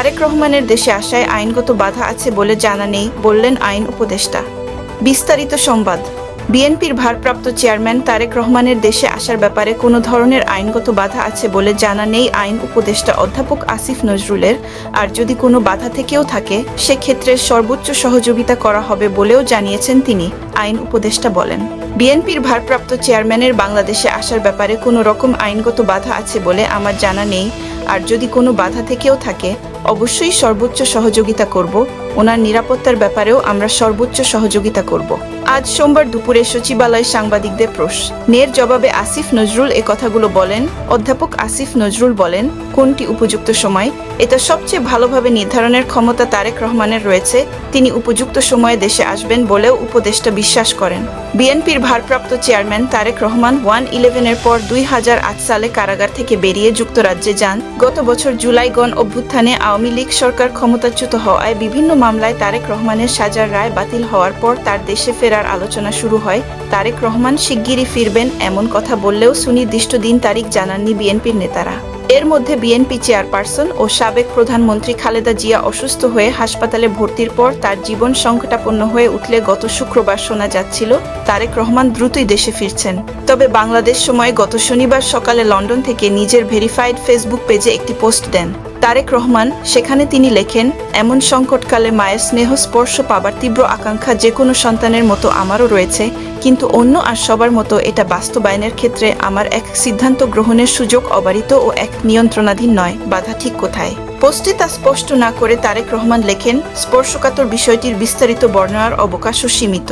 তারেক রহমানের দেশে আসায় আইনগত বাধা আছে বলে জানা নেই, বললেন আইন উপদেষ্টা। বিস্তারিত সংবাদ। বিএনপির ভারপ্রাপ্ত চেয়ারম্যান তারেক রহমানের দেশে আসার ব্যাপারে কোনো ধরনের আইনগত বাধা আছে বলে জানা নেই আইন উপদেষ্টা অধ্যাপক আসিফ নজরুলের। আর যদি কোনো বাধা থেকেও থাকে, সেক্ষেত্রে সর্বোচ্চ সহযোগিতা করা হবে বলেও জানিয়েছেন তিনি, আইন উপদেষ্টা বলেন। বিএনপির ভারপ্রাপ্ত চেয়ারম্যানের বাংলাদেশে আসার ব্যাপারে কোনো রকম আইনগত বাধা আছে বলে আমার জানা নেই। আর যদি কোনো বাধা থেকেও থাকে, অবশ্যই সর্বোচ্চ সহযোগিতা করব। ওনার নিরাপত্তার ব্যাপারেও আমরা সর্বোচ্চ সহযোগিতা করব। আজ সোমবার দুপুরে সচিবালয় সাংবাদিকদের প্রশ্নের জবাবে আসিফ নজরুল এ কথাগুলো বলেন, অধ্যাপক আসিফ নজরুল বলেন, কোনটি উপযুক্ত সময়? এটা সবচেয়ে ভালোভাবে নির্ধারণের ক্ষমতা তারেক রহমানের রয়েছে, তিনি উপযুক্ত সময়ে দেশে আসবেন বলেও উপদেষ্টা বিশ্বাস করেন। বিএনপির ভারপ্রাপ্ত চেয়ারম্যান তারেক রহমান ওয়ান ইলেভেনের পর দুই হাজার আট সালে কারাগার থেকে বেরিয়ে যুক্তরাজ্যে যান। গত বছর জুলাই গণ অভ্যুত্থানে আওয়ামী লীগ সরকার ক্ষমতাচ্যুত হওয়ায় বিভিন্ন মামলায় তারেক রহমানের সাজার রায় বাতিল হওয়ার পর তার দেশে ফেরার আলোচনা শুরু হয়, তারেক রহমান শিগগিরই ফিরবেন এমন কথা বললেও সুনির্দিষ্ট দিন তারিখ জানাননি বিএনপির নেতারা। এর মধ্যে বিএনপি চেয়ারপারসন ও সাবেক প্রধানমন্ত্রী খালেদা জিয়া অসুস্থ হয়ে হাসপাতালে ভর্তির পর তার জীবন সংকটাপন্ন হয়ে উঠলে গত শুক্রবার শোনা যাচ্ছিল, তারেক রহমান দ্রুতই দেশে ফিরছেন। তবে বাংলাদেশ সময় গত শনিবার সকালে লন্ডন থেকে নিজের ভেরিফাইড ফেসবুক পেজে একটি পোস্ট দেন। তারেক রহমান, সেখানে তিনি লেখেন, এমন সংকটকালে মায়ের স্নেহ স্পর্শ পাবার তীব্র আকাঙ্ক্ষা যে কোনো সন্তানের মতো আমারও রয়েছে, কিন্তু অন্য আর সবার মতো এটা বাস্তবায়নের ক্ষেত্রে আমার এক সিদ্ধান্ত গ্রহণের সুযোগ অবারিত ও এক নিয়ন্ত্রণাধীন নয়, বাধা ঠিক কোথায়? পোস্টে তা স্পষ্ট না করে তারেক রহমান লেখেন, স্পর্শকাতর বিষয়টির বিস্তারিত বর্ণনার অবকাশও সীমিত।